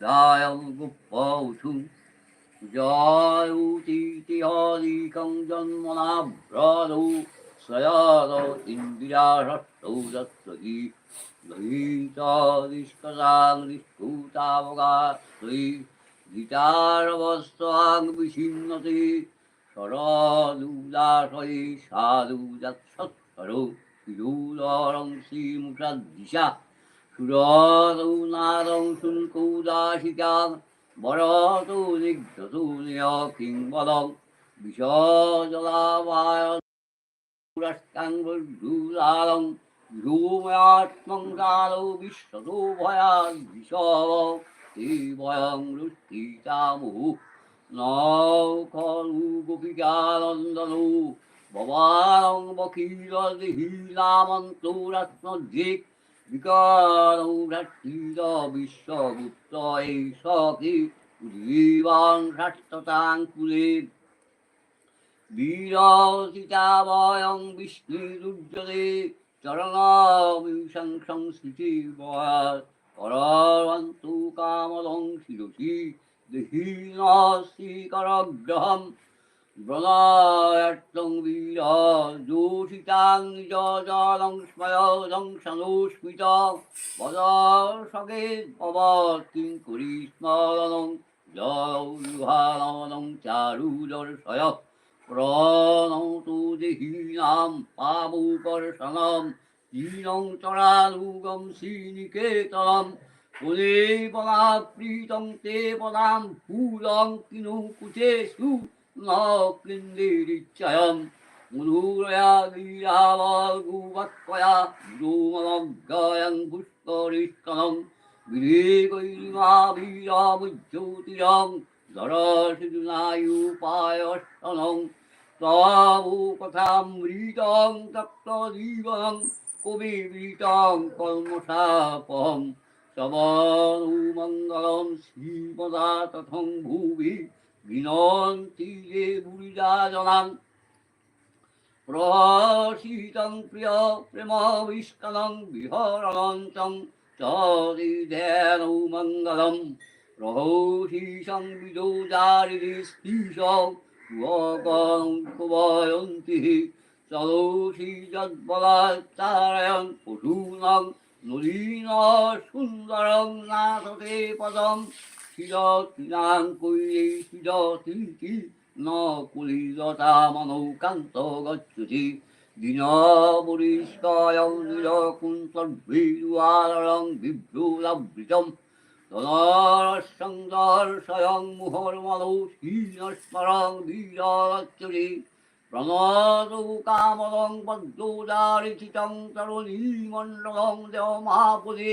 জয় গুপ্পৌথু জয় উচিতি হরিকং জন্মনাভ্রদৌ সয়দ ইন্দিরাশস্তৌ দত্তহি লহিতাদিষ্কসাং নিষ্কুতাবগাত্রয়ী গীতারবস্তাং বিছিন্নতি শরদুদাসয়ী সাধু যৎসৎসরৌ শিরুদরং শ্রীমুষাদ্দিশা সুরদৌ নাদং শুল্কৌদাসিকাং বরতু দিগ্ধতু নিয় কিংবদং বৃদ্ধুলালং ভূময়াত্মং কালো বিশ্বতো ভয়ান বিষব বয়ং রুষ্টিতামুহু নখলু গোপিকানন্দনু বকিরদিহীনামন্তরাত্মদিক বিকারৌ বিশ্বগুপ্ত এই সকি জীবন রাষ্ট্রতাং কুলে বীরচিতাবয়ং বিষ্ণুরুজ্জলে চরণবিংশং সংস্কৃতি বয়াত করন্তু কামদং শিরসি দেহীনশ্রীকরগ্রহম ব্রণায়ত্তং বীর যোষিতাং নিজ জলং স্ময়দং সনোস্মিত পদসগে পবতিং করি স্মরণং জৌহানং চারুদর্শয় প্রণতু দেহীনাম পাবুকর্ষণম দীনং চরানুগম শ্রীনিকেতনম কুলে পদাপ্রীতং তে পদাম ভূলং কিনু কুচেষু ন কৃন্দিরিচ্ছয়ম মধুরয়া গীরাবগুবক্কয়া গুরুমনজ্ঞয়ং পুষ্করিষ্কনং বিবেকৈরিমা বীরামুজ্যোতিরং দরশিদুনায়ুপায়স্তনং তবু কথামৃতং তপ্তজীবনং কবিবৃতং কর্মশাপম সবনুমঙ্গলম শ্রীপদা তথং ভুবি বিনন্তি যে বুড়িদা জনান প্রসীতং প্রিয় প্রেম বিষ্কলং বিহরণন্তং চদিদেনৌ মঙ্গলম। সুগং কুবয়ন্তি চলোষী যদ্বলাচারয়ং পশূনাং নলিন সুন্দরং নাথতে পদম। শিরতিনাং কৈরে শিরতি ন কুলিদতা মনৌকান্ত গচ্ছতি। দীনবরিষ্কয়ং নীলকুন্তদ্ভিদুয়ারং বিভ্রুলাবৃতম। তদর্শং দর্শয়ং মুহর্মলৌ শীনস্মরং বীরচ্চরি প্রণতৌ কামদং পদ্মোদারিচিতং তরুণীমণ্ডলং দেবমাপুরে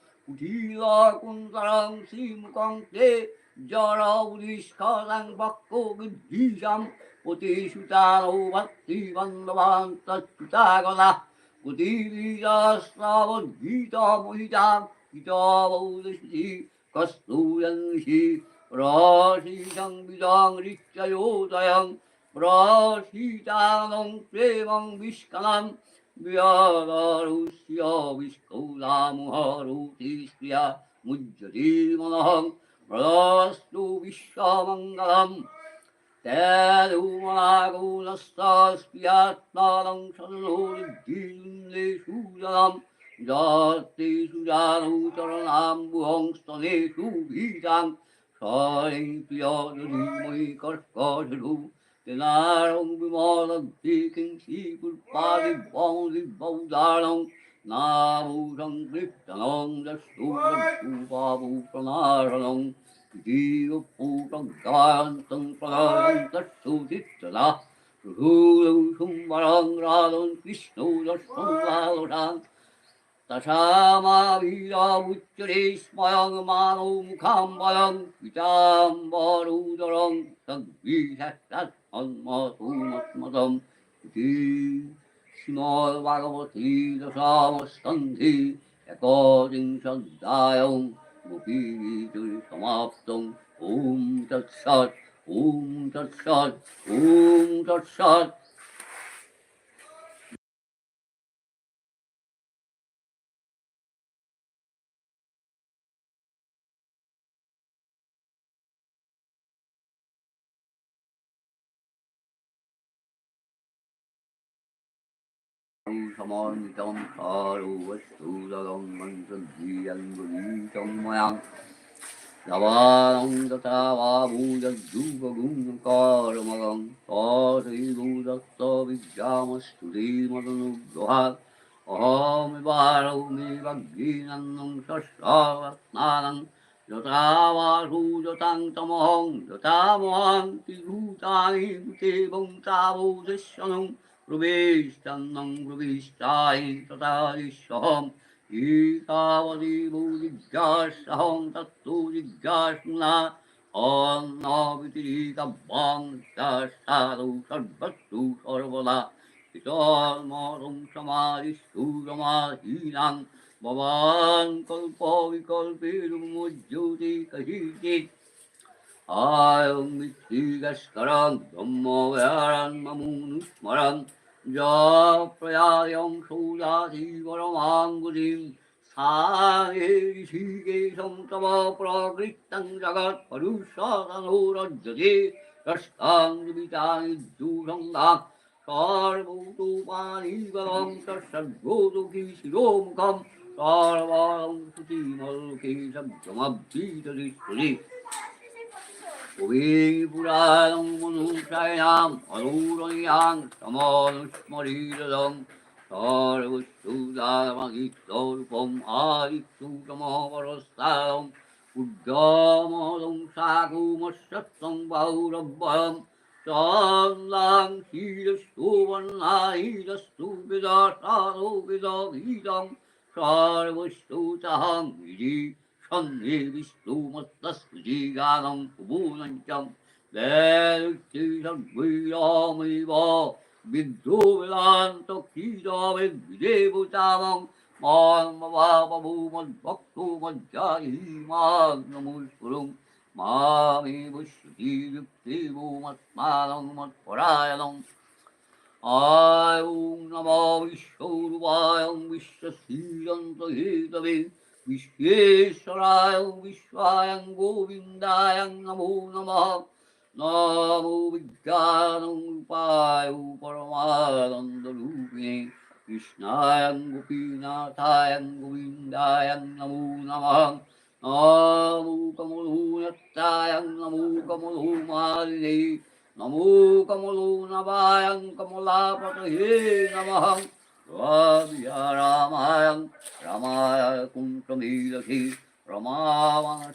তমপষ্টদাম কুধীর কুন্তরং শ্রীমুখং তে জড় উদিষ্করং বক্ষ বিদ্ধিশাম পতি সুতারৌ ভক্তি বন্ধবান তচ্যুতাগলা কুতিবীরস্রবদ্গীত মহিতাম হিতবৌদশি কস্তূয়ংসি রসিদং বিদং ঋচ্ছয়োদয়ং প্রসীতানং প্রেমং বিষ্কলম বিয়রুষ্য বিষ্কৌলামুহরুতি স্প্রিয়া মুজ্জতি মনহং প্রদস্তু বিশ্বমঙ্গলম তেরুমনাগুণস্তাস্পিয়াত্মানং সদনোরিদ্ধিযুন্দেষু জলম যত্তেষু জানৌ চরণাম্বুহং Tilarong bimalag diking sipul palibong libaw dalang nabudang kriptanong dasugan subabu pranaralong Diyo putang gantang pranarang dasutit tala Ruhulang sumbarang radon Krishno dasung lalodang তসামাবিরবুচ্চরে স্ময়ং মানৌ মুখাম্বয়ং পিতাম্বরুদরং ইতি শ্রীমদ্ভাগবতী দশমস্কন্ধি একবিংশোধ্যায়ং গোপীগীতুর সমাপ্তং ওম তৎসৎ ওম তৎসৎ ওম তৎসৎ সমন্বিতম সর্বস্তূলগং মন্ত্রীয়ঙ্গুলীতং ময়াং লবাং তথা বাভূযদ্যুপগুণকর্মগং তথৈভূদত্ত বিদ্যামস্তু মদনুগ্রহাत् অহমিবারৌ মে ভগ্নীনন্দং ষষ্ঠারত্নানং যথা বাহু যথাং তমহং যথা মহান্তি ভূতানি ভূতেবং প্রবেশান্নং প্রবিষ্টায় তথাদিশ্বহম এতাবদেব জিজ্ঞাসহং তত্ত্ব জিজ্ঞাসনা। অন্নবিতিরিকাব্যাং সাদৌ সর্বস্তু সর্বদা। পিতর্মরং সমাধিস্তু সমাধীনাং। ভবান কল্প বিকল্পের মুজ্জ্যোতি কহিচিৎ Ayong Vitrigaskaran Dhamma Vyaran Mamunusmaran Ja Prayayam Sojati Paramangudim Sāye Rishikesham Tava Prakritam Jagat Parushatano Rajyate Rastam Jivitani Dushandam Sarvotopani Valam Sarsargodoki Shiromukam Sarvaram Suti Malukesham Jamabhita Dishwari পুরাণং মনুষায়াম অলৌরয়াং সমনুস্মরীরদং সর্বস্তুদামগীতরূপম আদিত্যুতমপরস্তারম উদ্যমদং সাকুমস্যত্বং বাহুরব্বয়ম চন্দাং বন্নাহিরস্তু বিদশারো বিদভীতং সর্বস্তুতহং বিধি মস্তস্তুজিগানং কুবুনঞ্চম দেবৈরমেব বিদ্ধো বেদান্ত ক্ষীরবে বিদেবতামং মামবাবভূমদ্ভক্তো মজ্জাহিমাং নমস্কুরুং মামেব শ্রুতিযুক্তিবুমস্মানং মৎপরায়ণং আয় ওং নমো বিশ্বরূপায় বিশ্বশীলন্ত হেতবে विश्वेश्वराय विश्वाय गोविन्दाय नमो नमः नमो विज्ञानरूपाय परमानन्दरूपिणे कृष्णाय गोपीनाथाय गोविन्दाय नमो नमः नमो कमलोनत्ताय नमो कमलो मालिने नमो कमलो नवाय कमलापतये नमः रामाय रामाय कुण्ठमीलसि रमावांशुवंशायं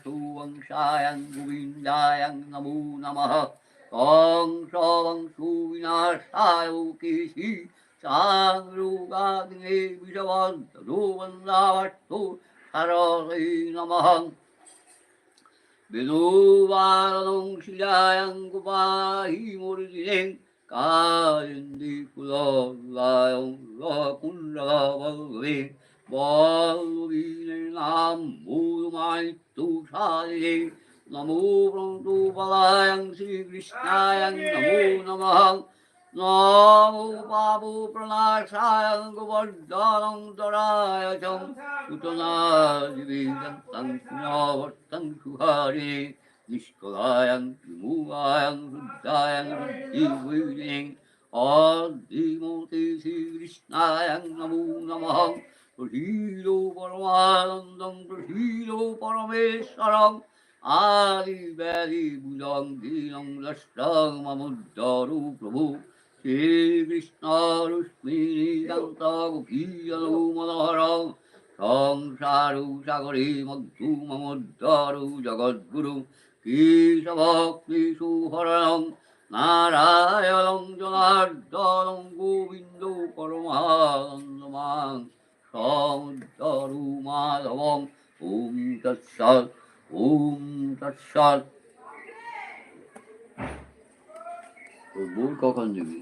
गोविन्दायं नमो नमः ॐ सवंशुविनाशाय केशि साङ्गाग्ने विषवन्तरो वन्दावस्तु हरहै नमः विदुवारणं शिलायं गोपाहि मुरुदिने कालिन् চ সুতনাদিবেদন্तं পুনঃবর্তং সুহারে নিষ্কলায়ং বিমূয়ায়ং শুদ্ধায়ং বুদ্ধিবৈরিং আদিমূর্তি শ্রীকৃষ্ণায়ং নমো নমঃ প্রসীদো পরমানন্দং প্রসীদো পরমেশ্বরং আদি ব্যাধি বুজং দীনং দষ্টং মমুদ্ধরু প্রভু শ্রীকৃষ্ণ রুক্মিণীকান্ত গোপীজনো মনোহরং সংসারু সাগরে মধ্যু মমোদ্ধরু জগদ্গুরু কেশভক্তিষু হরণং নারায়ণং জনার্দনং গোবিন্দ পরমানন্দমাং সমুদ্রমাধবং ওম তৎসৎ ওম তৎসৎ। তোর বই কখন দিবি?